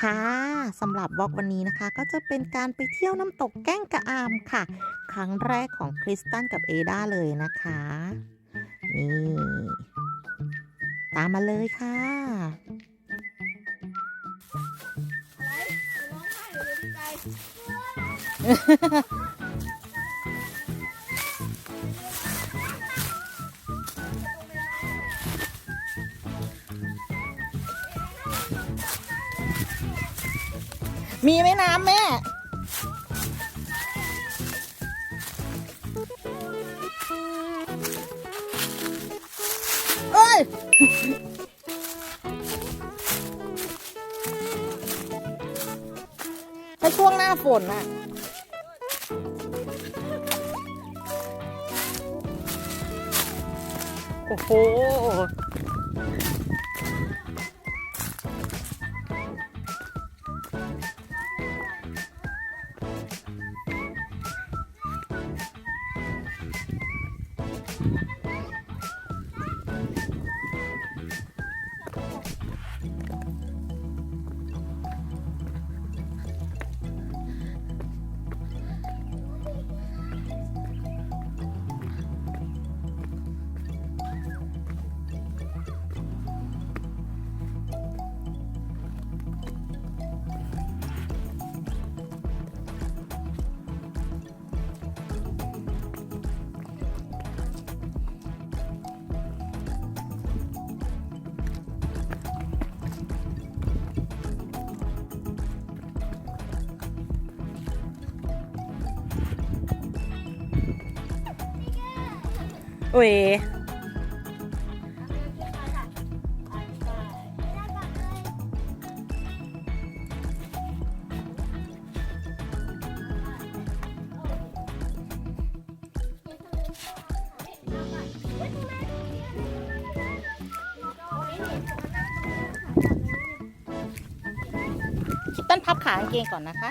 ค่ะสำหรับบล็อกวันนี้นะคะก็จะเป็นการไปเที่ยวน้ำตกแก้งกระอามค่ะ ครั้งแรกของคริสตันกับเอดาเลยนะคะ นี่ ตามมาเลยค่ะ มีไหมน้ำแม่ เอ้ย ถ้าช่วงหน้าฝนน่ะ โอ้โห เว้ยต้นพับขากางเกงก่อนนะคะ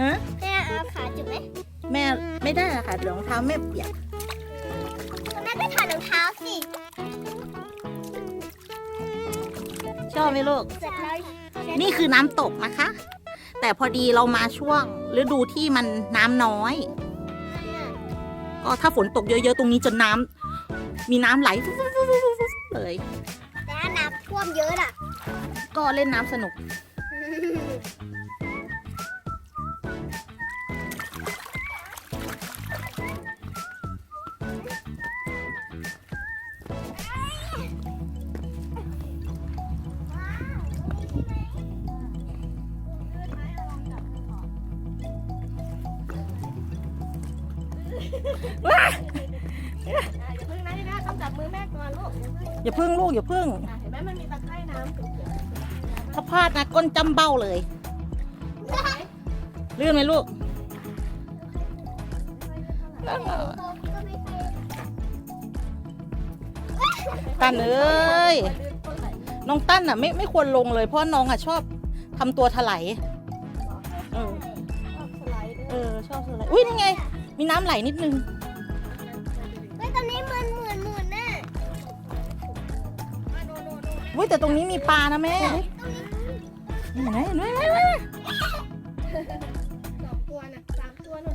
ฮะแม่เอาขาจุ่มไหมแม่ไม่ได้ละค่ะเดี๋ยวรองเท้าแม่เปียกคุณแม่ก็ถอดรองเท้าสิชอบไหมลูก เสร็จแล้วนี่คือน้ำตกนะคะ แต่พอดีเรามาช่วงฤดูที่มันน้ำน้อยก็ถ้าฝนตกเยอะๆ ตรงนี้จะน้ำมีน้ำไหลฟุ๊บๆๆๆๆเลยแต่ถ้าน้ำท่วมเยอะอะ ก็เล่นน้ำสนุก อย่าเพิ่งนะนี่นะต้องจับมือแม่ก่อนลูกอย่าเพิ่งอย่าพึ่งลูกอย่าพึ่ง อะเห็นไหมมันมีตะไคร่น้ำเขียวๆถ้าพลาดนะก้นจำเบ้าเลยลื่นไหมลูกตันเอ้ยน้องตั้นอะไม่ไม่ควรลงเลยเพราะน้องอะชอบทำตัวถลายเออเออชอบสไลด์อุ้ยนี่ไง มีน้ำไหลนิดนึง เฮ้ยตอนนี้เหมือนเหมือนเหมือนน่ะเว้ยแต่ตรงนี้มีปลานะแม่เหนไหมนไหมเนไหมสองตัวน่ะสามตัวน่ะ